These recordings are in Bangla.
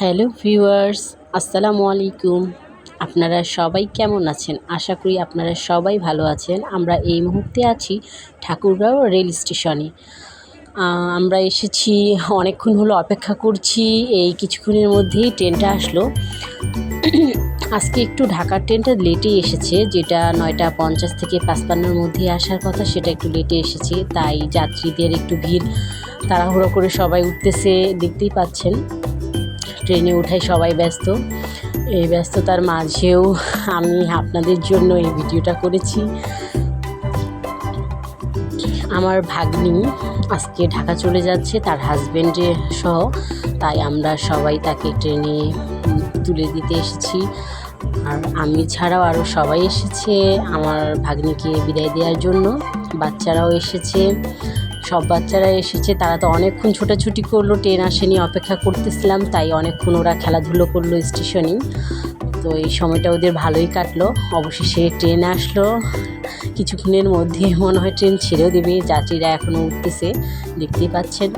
হ্যালো ভিউয়ার্স, আসসালামু আলাইকুম। আপনারা সবাই কেমন আছেন? আশা করি আপনারা সবাই ভালো আছেন। আমরা এই মুহূর্তে আছি ঠাকুরগাঁও রেল স্টেশনে। আমরা এসেছি, অনেকক্ষণ হলো অপেক্ষা করছি, এই কিছুক্ষণের মধ্যেই ট্রেনটা আসলো। আজকে একটু ঢাকার ট্রেনটা লেটেই এসেছে, যেটা নয়টা পঞ্চাশ থেকে পাঁচপান্নর মধ্যে আসার কথা, সেটা একটু লেটে এসেছে। তাই যাত্রীদের একটু ভিড়, তাড়াহুড়ো করে সবাই উঠতেছে, দেখতেই পাচ্ছেন। ট্রেনে উঠায় সবাই ব্যস্ত। এই ব্যস্ততার মাঝেও আমি আপনাদের জন্য এই ভিডিওটা করেছি। আমার ভাগ্নি আজকে ঢাকা চলে যাচ্ছে, তার হাজব্যান্ডে সহ। তাই আমরা সবাই তাকে ট্রেনে তুলে দিতে এসেছি। আর আমি ছাড়াও আরও সবাই এসেছে। আমার ভাগ্নিকে বিদায় দেওয়ার জন্য। বাচ্চারাও এসেছে। সব বাচ্চারা এসেছে, তারা তো অনেকক্ষণ ছোটাছুটি করল, ট্রেন আসেনি, অপেক্ষা করতেছিলাম, তাই অনেকক্ষণ ওরা খেলাধুলো করল স্টেশনেই। তো এই সময়টা ওদের ভালোই কাটলো। অবশেষে ট্রেন আসলো। কিছুক্ষণের মধ্যে মনে হয় ট্রেন ছেড়েও দেবে, যাত্রীরা এখনও উঠতেছে, দেখতেই পাচ্ছেন।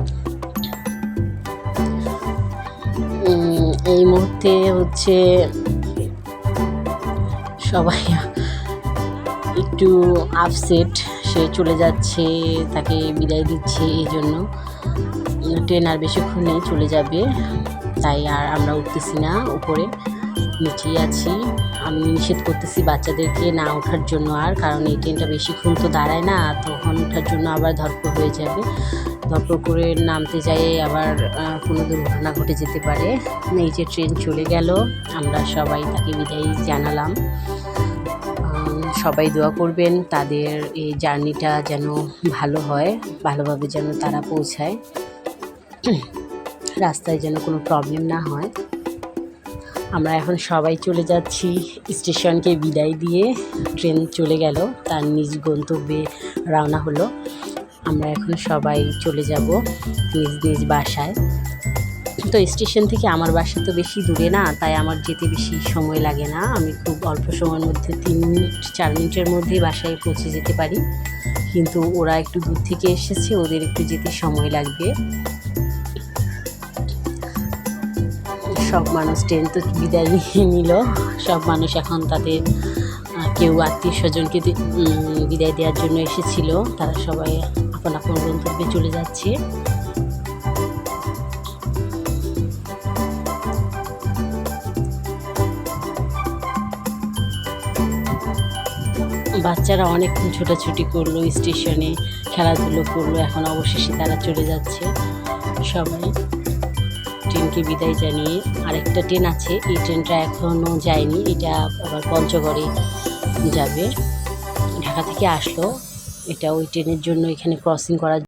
এই মুহূর্তে হচ্ছে সবাই একটু আপসেট সে চলে যাচ্ছে, তাকে বিদায় দিচ্ছে, এই জন্য। ট্রেন আর বেশিক্ষণ নেই, চলে যাবে। তাই আর আমরা উঠতেছি না, উপরে। নিচেই আছি। আমি নিষেধ করতেছি বাচ্চাদেরকে না ওঠার জন্য আর, কারণ এই ট্রেনটা বেশিক্ষণ তো দাঁড়ায় না, তখন ওঠার জন্য আবার ধরপড় হয়ে যাবে। ধরপড় করে নামতে যাই আবার কোনো দুর্ঘটনা ঘটে যেতে পারে। এই যে ট্রেন চলে গেল, আমরা সবাই তাকে বিদায় জানালাম। সবাই দোয়া করবেন, তাদের এই জার্নিটা যেন ভালো হয়, ভালোভাবে যেন তারা পৌঁছায়। রাস্তায় যেন কোনো প্রবলেম না হয়। আমরা এখন সবাই চলে যাচ্ছি স্টেশনকে বিদায় দিয়ে। ট্রেন চলে গেল, তার নিজ গন্তব্যে রওনা হলো। আমরা এখন সবাই চলে যাব নিজ নিজ বাসায়। তো স্টেশন থেকে আমার বাসা তো বেশি দূরে না, তাই আমার যেতে বেশি সময় লাগে না। আমি খুব অল্প সময়ের মধ্যে তিন মিনিট চার মিনিটের মধ্যেই বাসায় পৌঁছে যেতে পারি। কিন্তু ওরা একটু দূর থেকে এসেছে, ওদের একটু যেতে সময় লাগবে। সব মানুষ ট্রেন তো বিদায় নিয়ে নিল। সব মানুষ এখন তাদের কেউ আত্মীয় স্বজনকে বিদায় দেওয়ার জন্য এসেছিল। তারা সবাই আপন আপন গন্তব্যে চলে যাচ্ছে। বাচ্চারা অনেকক্ষণ ছোটাছুটি করল, স্টেশনে খেলাধুলো করল, এখন অবশেষে তারা চলে যাচ্ছে। সবাই ট্রেনকে বিদায় জানিয়ে আরেকটা ট্রেন আছে, এই ট্রেনটা এখনও যায়নি, এটা আবার পঞ্চগড়ে যাবে। ঢাকা থেকে আসলো, এটা ওই ট্রেনের জন্য এখানে ক্রসিং করার